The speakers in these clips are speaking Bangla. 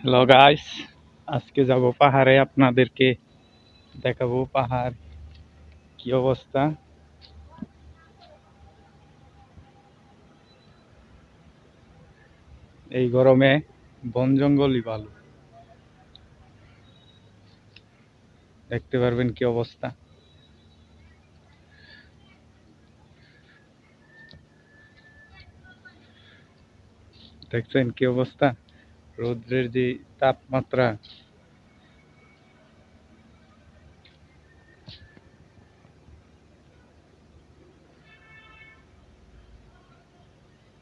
হ্যালো গাইস আজকে যাব পাহাড়ে, আপনাদেরকে দেখাবো পাহাড় কি অবস্থা। এই গরমে বন জঙ্গলই ভালো। দেখতে পারবেন কি অবস্থা। দেখছেন কি অবস্থা? রৌদ্রের যে তাপমাত্রা।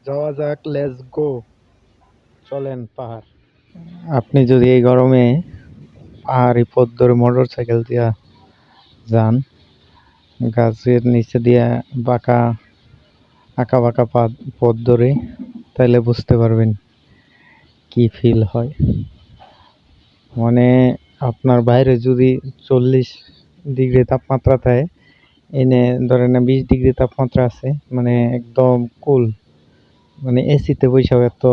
যাওয়া যাক লেটস গো চলেন পাহাড়। আপনি যদি এই গরমে পাহাড়ি পথ ধরে মোটর সাইকেল দিয়া যান গাছের নিচে দিয়া বাঁকা আঁকা বাঁকা পথ ধরে তাহলে বুঝতে পারবেন কি ফিল হয়? মানে আপনার বাইরে যদি চল্লিশ ডিগ্রি তাপমাত্রা থাকে এনে ধরেন না বিশ ডিগ্রি তাপমাত্রা আছে মানে একদম কুল মানে এসিতে বসেও এত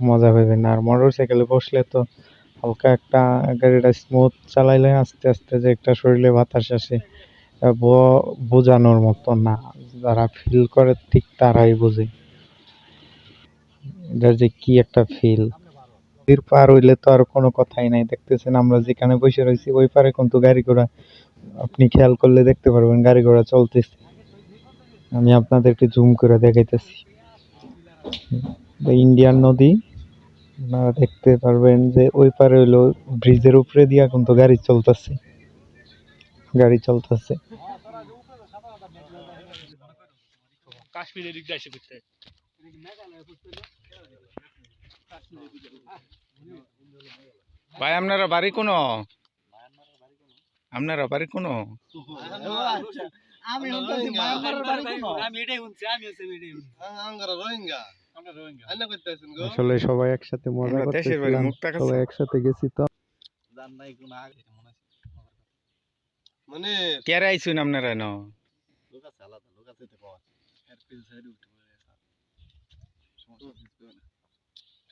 মজা পাবেন না। আর মোটর সাইকেলে বসলে তো হালকা একটা গাড়িটা স্মুথ চালাইলে আস্তে আস্তে যে একটা শরীরে বাতাস আসে বোঝানোর মতো না। যারা ফিল করে ঠিক তারাই বোঝে। এটা যে কি একটা ফিল নদীর পার হইলে তো আর কোনো কথাই নাই, দেখতেছেন আমরা যেখানে বসে রয়েছি, ওই পারে কিন্তু গাড়ি ঘোড়া, আপনি খেয়াল করলে দেখতে পারবেন গাড়ি ঘোড়া চলতেছে। আমি আপনাদেরকে জুম করে দেখাইতেছি। ইন্ডিয়ান নদী, আপনারা দেখতে পারবেন যে ওই পারে হইল ব্রিজের উপরে দিয়া কিন্তু গাড়ি চলতেছে। গাড়ি চলতেছে। কাশ্মীরের দিক দিয়ে ভাই আপনারা বাড়ি কোনো? আপনারা বাড়ি কোনো? আমি শুনতেছি মায়ানমারের বাড়ি কোন? আমি এটাই শুনছি আমি হচ্ছে এটাই শুনছি। আঙ্গারা রোহিঙ্গা। আমরা রোহিঙ্গা। আন্না কইতাছেন গো। আসলে সবাই একসাথে মজা করতেছিলাম। সবাই একসাথে গেছি তো। জান নাই কোন আগে মনে আছে? মানে কেরে আইছুন আপনারা ন লোক আছে আলাদা লোক আছে তো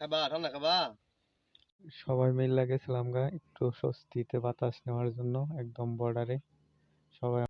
খাবা, ঠান্ডা খাবা? সবাই মিলে গেছিলাম গা, একটু স্বস্তিতে বাতাস নেওয়ার জন্য, একদম বর্ডারে সবাই